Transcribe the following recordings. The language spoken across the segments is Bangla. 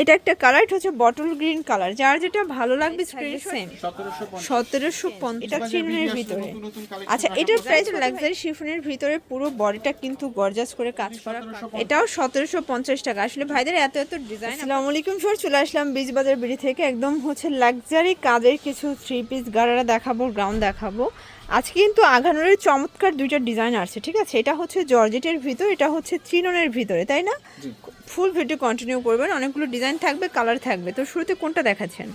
এটা একটা কালার এটা হচ্ছে বটল গ্রিন কালার যার যেটা ভালো লাগবে সেম সতেরোশো এটা চিনের ভিতরে। আচ্ছা এটার প্রাইস লাক্সারি শিফনের ভিতরে পুরো বডিটা কিন্তু গর্জাস করে কাজ করা। এটাও সতেরোশো পঞ্চাশ টাকা। আসলে ভাইদের এত এত ডিজাইন আসসালামু আলাইকুম স্যার চলে আসলাম বীজবাজার বিড়ি থেকে। একদম হচ্ছে লাক্সারি কাজের কিছু থ্রি পিস গাড়ারা দেখাবো গ্রাউন্ড দেখাবো। আজকে কিন্তু আঘানোরের চমৎকার দুইটা ডিজাইন আসছে ঠিক আছে? এটা হচ্ছে জর্জেটের ভিতর এটা হচ্ছে চিননের ভিতরে তাই না? ফুল ভিডিও কন্টিনিউ করবেন অনেকগুলো ডিজাইন থাকবে কালার থাকবে। তো শুরুতে কোনটা দেখাচ্ছেন?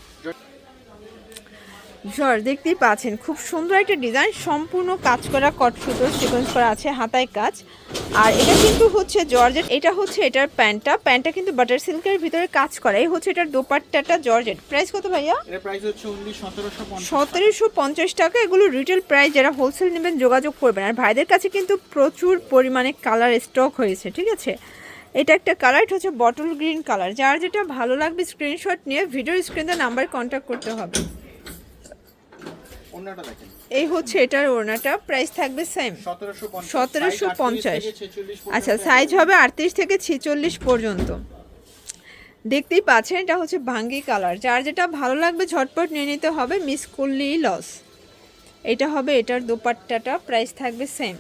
জ্বর দেখতেই পাচ্ছেন খুব সুন্দর একটা ডিজাইন সম্পূর্ণ কাজ করা কট সুতো সিকোয়েন্স করা আছে হাতায় কাজ। আর এটা কিন্তু হচ্ছে জর্জেট এটা হচ্ছে এটার প্যান্টটা প্যান্টটা কিন্তু বাটার সিল্কের ভিতরে কাজ করা। এই হচ্ছে এটার দোপাট্টাটা জর্জেট। প্রাইস কত ভাইয়া? এর প্রাইস হচ্ছে অনলি সতেরোশো পঞ্চাশ টাকা। এগুলো রিটেল প্রাইস যারা হোলসেল নেবেন যোগাযোগ করবেন। আর ভাইদের কাছে কিন্তু প্রচুর পরিমাণে কালার স্টক হয়েছে ঠিক আছে? এটা একটা কালার এটা হচ্ছে বটল গ্রিন কালার যার যেটা ভালো লাগবে স্ক্রিনশট নিয়ে ভিডিও স্ক্রিনে নাম্বার কন্ট্যাক্ট করতে হবে। এই হচ্ছে এটার ওড়নাটা প্রাইস থাকবে সেম সতেরোশো পঞ্চাশ। আচ্ছা সাইজ হবে আটত্রিশ থেকে ছেচল্লিশ পর্যন্ত। দেখতেই পাচ্ছেন এটা হচ্ছে ভাঙ্গি কালার। যার যেটা ভালো লাগবে ঝটপট নিয়ে নিতে হবে মিস করলেই লস এটা হবে এটার দোপাট্টাটা প্রাইস থাকবে সেম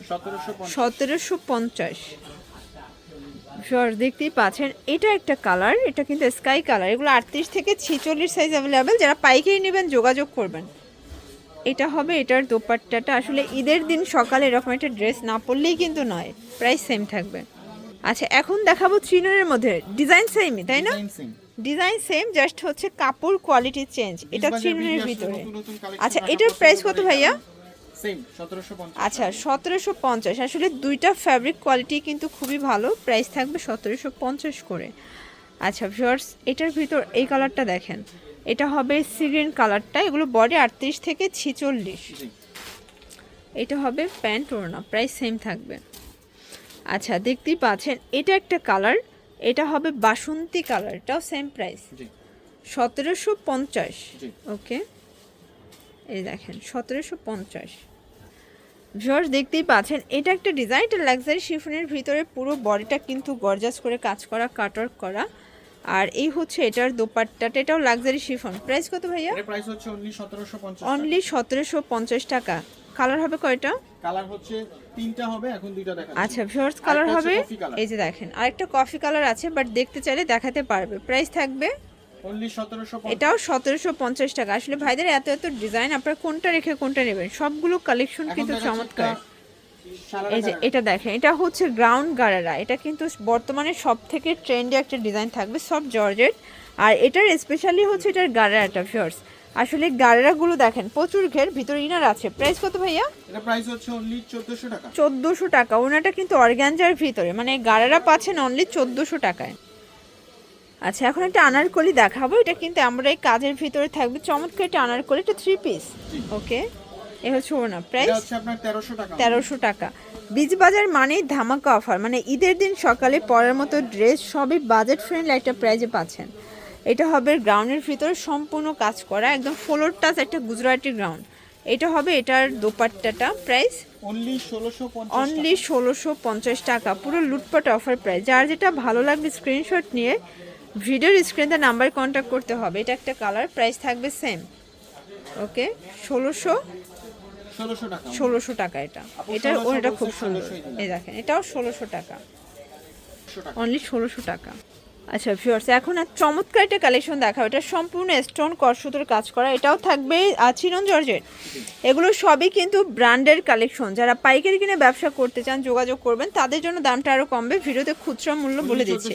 সতেরোশো পঞ্চাশ। দেখতেই পাচ্ছেন এটা একটা কালার এটা কিন্তু স্কাই কালার এগুলো আটত্রিশ থেকে ছেচল্লিশ সাইজ অ্যাভেলেবেল যারা পাইকারি নেবেন যোগাযোগ করবেন। এটা হবে এটার দোপাট্টাটা। আসলে ঈদের দিন সকালে এরকম একটা ড্রেস না পরলেই কিন্তু নয় প্রাইস সেম থাকবে। আচ্ছা এখন দেখাবো চিনের মধ্যে। ডিজাইন সেমই তাই না? ডিজাইন সেম জাস্ট হচ্ছে কাপড় কোয়ালিটি চেঞ্জ এটা চিনের ভিতরে। আচ্ছা এটার প্রাইস কত ভাইয়া? আচ্ছা সতেরোশো পঞ্চাশ। আসলে দুইটা ফ্যাব্রিক কোয়ালিটি কিন্তু খুবই ভালো প্রাইস থাকবে সতেরোশো পঞ্চাশ করে। আচ্ছা ভিউয়ার্স এটার ভিতর এই কালারটা দেখেন। এটা হবে সিগ্রিন কালারটা এগুলো বডি আটত্রিশ থেকে ছিচল্লিশ। এটা হবে প্যান্ট ওড়না প্রাইস সেম থাকবে। আচ্ছা দেখতেই পাচ্ছেন এটা একটা কালার এটা হবে বাসন্তী কালার এটাও সেম প্রাইস। সতেরোশো পঞ্চাশ। ওকে। এই দেখেন সতেরোশো পঞ্চাশ। ভিউয়ার্স দেখতেই পাচ্ছেন এটা একটা ডিজাইন এটা লাক্সারি শিফনের ভিতরে পুরো বডিটা কিন্তু গর্জাস করে কাজ করা কাটওয়ার্ক করা। আর এই হচ্ছে এটার দোপাট্টাটা এটাও লাক্সারি শিফন প্রাইস কত ভাইয়া? এর প্রাইস হচ্ছে অনলি সতেরোশো পঞ্চাশ অনলি সতেরোশো পঞ্চাশ টাকা। কালার হবে কয়টা? কালার হচ্ছে তিনটা হবে এখন দুইটা দেখা আচ্ছা ভিউয়ার্স কালার হবে। এই যে দেখেন আরেকটা কফি কালার আছে বাট দেখতে চাইলে দেখাতে পারবে। প্রাইস থাকবে? এটাও সতেরোশো পঞ্চাশ টাকা। আসলে ভাইদের এত এত ডিজাইন আপনারা কোনটা রেখে কোনটা নেবেন? সবগুলো কালেকশন কিন্তু চমৎকার। এই যে এটা দেখেন এটা হচ্ছে গ্রাউন্ড গারারা। এটা কিন্তু বর্তমানে সব থেকে ট্রেন্ডে একটা ডিজাইন থাকবে সব জর্জেট। আর এটার স্পেশালি হচ্ছে এটার গারারাটা ফিয়ার্স আসলে গারারাগুলো দেখেন প্রচুর ঘের ভিতরে ইনার আছে। প্রাইস কত ভাইয়া? এটা প্রাইস হচ্ছে অনলি চোদ্দোশো টাকা। চোদ্দোশো টাকা। ওনাটা কিন্তু অর্গ্যানজার ভিতরে মানে গারারা পাচ্ছেন অনলি চোদ্দোশো টাকায়। আচ্ছা এখন একটা আনারকলি দেখাবো। এটা কিন্তু আমরা এই কাজের ভিতরে থাকবে। চমৎকার একটা আনারকলি এটা থ্রি পিস ওকে এ হচ্ছে ওনা প্রাইস তেরোশো টাকা। বীজ বাজার মানেই ধামাকা অফার মানে ঈদের দিন সকালে পরার মতো ড্রেস সবই বাজেট ফ্রেন্ডলি একটা প্রাইজে পাচ্ছেন। এটা হবে গ্রাউন্ডের ভিতরে সম্পূর্ণ কাজ করা একদম ফ্লোর টাচ একটা গুজরাটি গ্রাউন্ড এটা হবে এটার দোপাট্টাটা প্রাইস অনলি ষোলোশো অনলি ষোলোশো পঞ্চাশ টাকা পুরো লুটপাট অফার প্রাইস যার যেটা ভালো লাগবে স্ক্রিনশট নিয়ে ভিডিওর স্ক্রিনে নাম্বার কন্ট্যাক্ট করতে হবে। এটা একটা কালার প্রাইস থাকবে সেম ওকে ষোলোশো ষোলোশো টাকা এটা। 1600 ওটা খুব সুন্দর। এই দেখেন এটাও ষোলোশো টাকা। অনলি ষোলোশো টাকা। আচ্ছা ভিউয়ার্স এখন আর চমৎকার একটা কালেকশন দেখাবো। এটা সম্পূর্ণ স্টোন করসুতোর কাজ করা। এটাও থাকবে আর চিনন জর্জেট এগুলো সবই কিন্তু ব্র্যান্ডের কালেকশন যারা পাইকারি কিনে ব্যবসা করতে চান যোগাযোগ করবেন তাদের জন্য দামটা আরও কমবে। ভিডিওতে খুচরা মূল্য বলে দিচ্ছি।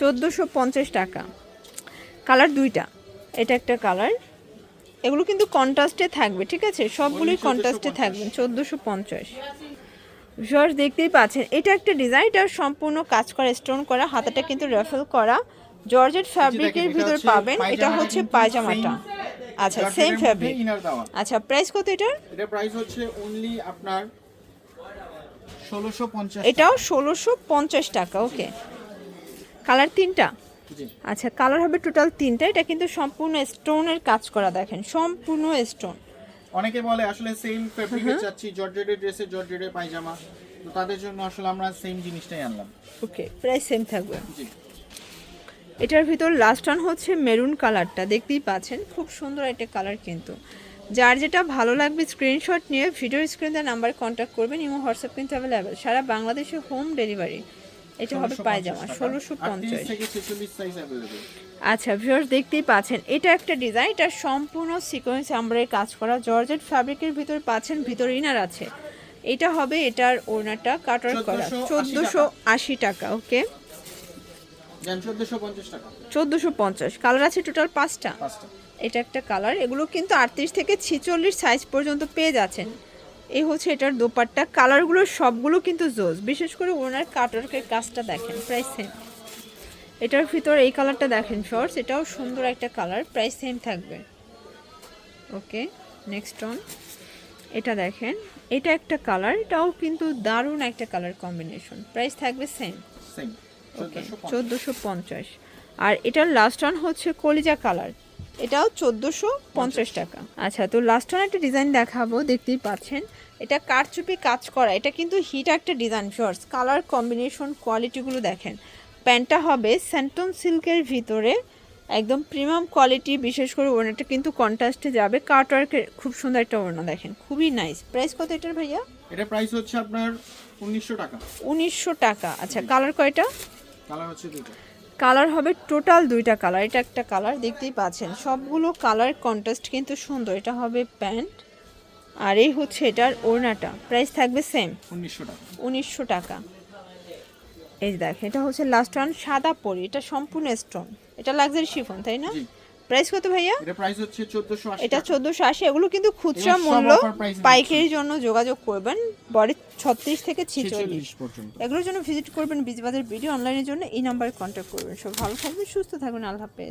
চোদ্দোশো পঞ্চাশ টাকা। কালার দুইটা। এটা একটা কালার এগুলো কিন্তু কন্ট্রাস্টে থাকবে ঠিক আছে? সবগুলোই কন্ট্রাস্টে থাকবে চোদ্দোশো পঞ্চাশ। ভিউয়ার্স দেখতেই পাচ্ছেন এটা একটা ডিজাইন এটা সম্পূর্ণ কাজ করা স্টোন করা হাতাটা কিন্তু রেফেল করা। জর্জেট ফ্যাব্রিকের ভিতর পাবেন এটা হচ্ছে পায়জামাটা। আচ্ছা সেম ফ্যাব্রিক আচ্ছা প্রাইস কত এটার এটা প্রাইস হচ্ছে অনলি আপনার ষোলোশো পঞ্চাশ এটাও ষোলোশো পঞ্চাশ টাকা ওকে কালার তিনটা? আচ্ছা কালার হবে টোটাল তিনটা। এটা কিন্তু সম্পূর্ণ স্টোনের কাজ করা দেখেন সম্পূর্ণ স্টোন। অনেকে বলে আসলে সেম ফেব্রিকে চাচ্ছি জর্জেটের ড্রেসে জর্জেটের পায়জামা। তো তাদের জন্য আসলে আমরা সেম জিনিসটাই আনলাম। ওকে প্রাইস সেম থাকবে। জি। এটার ভিতর লাস্ট ওয়ান হচ্ছে মেরুন কালারটা দেখতেই পাচ্ছেন খুব সুন্দর একটা কালার কিন্তু। যার যেটা ভালো লাগবে স্ক্রিনশট নিয়ে ভিডিও স্ক্রিন নাম্বারে কন্ট্যাক্ট করবেন ইমো হোয়াটসঅ্যাপ কিন্তু অ্যাভেলেবেল সারা বাংলাদেশে হোম ডেলিভারি এটা হবে পায়জামা ষোলোশো পঞ্চাশ। আচ্ছা ভিউয়ার্স দেখতেই পাচ্ছেন এটা একটা ডিজাইন এটা সম্পূর্ণ সিকোয়েন্স আমরাই কাজ করা জর্জেট ফ্যাব্রিকের ভিতরে পাচ্ছেন ভিতরে ইনার আছে। এটা হবে এটার ওনারটা কাটার করা 1480 চোদ্দোশো আশি টাকা ওকে চোদ্দোশো পঞ্চাশ কালার আছে টোটাল পাঁচটা? এটা একটা কালার এগুলো কিন্তু আটত্রিশ থেকে ছিচল্লিশ সাইজ পর্যন্ত পেয়ে যাচ্ছেন। এই হচ্ছে এটার দোপাট্টা। কালারগুলো সবগুলো কিন্তু জোজ বিশেষ করে ওনার কাটারকের কাজটা দেখেন প্রাইস সেম এটার ভিতর এই কালারটা দেখেন শর্টস এটাও সুন্দর একটা কালার প্রাইস সেম থাকবে। ওকে নেক্সট অন এটা দেখেন এটা একটা কালার এটাও কিন্তু দারুণ একটা কালার কম্বিনেশন প্রাইস থাকবে সেম সেম ওকে চোদ্দোশো পঞ্চাশ। আর এটার লাস্ট ওয়ান হচ্ছে কলিজা কালার। এটাও চোদ্দোশো পঞ্চাশ টাকা। আচ্ছা তো লাস্ট ওয়ান একটা ডিজাইন দেখাবো দেখতেই পাচ্ছেন। এটা কারচুপি কাজ করা এটা কিন্তু হিট একটা ডিজাইন শর্টস কালার কম্বিনেশন কোয়ালিটিগুলো দেখেন। প্যান্টটা হবে স্যান্টন সিল্কের ভিতরে একদম প্রিমিয়াম কোয়ালিটি বিশেষ করে ওনাটা কিন্তু কন্ট্রাস্টে যাবে। কাটওয়ার্কের খুব সুন্দর একটা ওড়না দেখেন খুবই নাইস প্রাইস কত এটার ভাইয়া? এটা প্রাইস হচ্ছে আপনার উনিশশো টাকা। উনিশশো টাকা। আচ্ছা কালার কয়টা? কালার হচ্ছে দুটো কালার হবে টোটাল দুইটা কালার। এটা একটা কালার দেখতেই পাচ্ছেন। সবগুলো কালার কন্ট্রাস্ট কিন্তু সুন্দর। এটা হবে প্যান্ট আর এই হচ্ছে এটার ওড়নাটা। প্রাইস থাকবে সেম। উনিশশো টাকা। উনিশশো টাকা। এই দেখ এটা হচ্ছে লাস্ট ওয়ান সাদা পরি। এটা সম্পূর্ণ স্টোন। এটা লাগজারি শিফন তাই না? প্রাইস কত ভাইয়া? এটা প্রাইস হচ্ছে চোদ্দোশো আশি এটা চোদ্দোশো আশি এগুলো কিন্তু খুচরা মূল্য পাইকারির জন্য যোগাযোগ করবেন বডি ছত্রিশ থেকে ছিচল্লিশ। ছেচল্লিশ পর্যন্ত। এগুলোর জন্য ভিজিট করবেন বিজবাজার ভিডিও অনলাইনের জন্য এই নাম্বারে কন্ট্যাক্ট করবেন। সব ভালো থাকবেন সুস্থ থাকবেন আল্লাহ হাফেজ।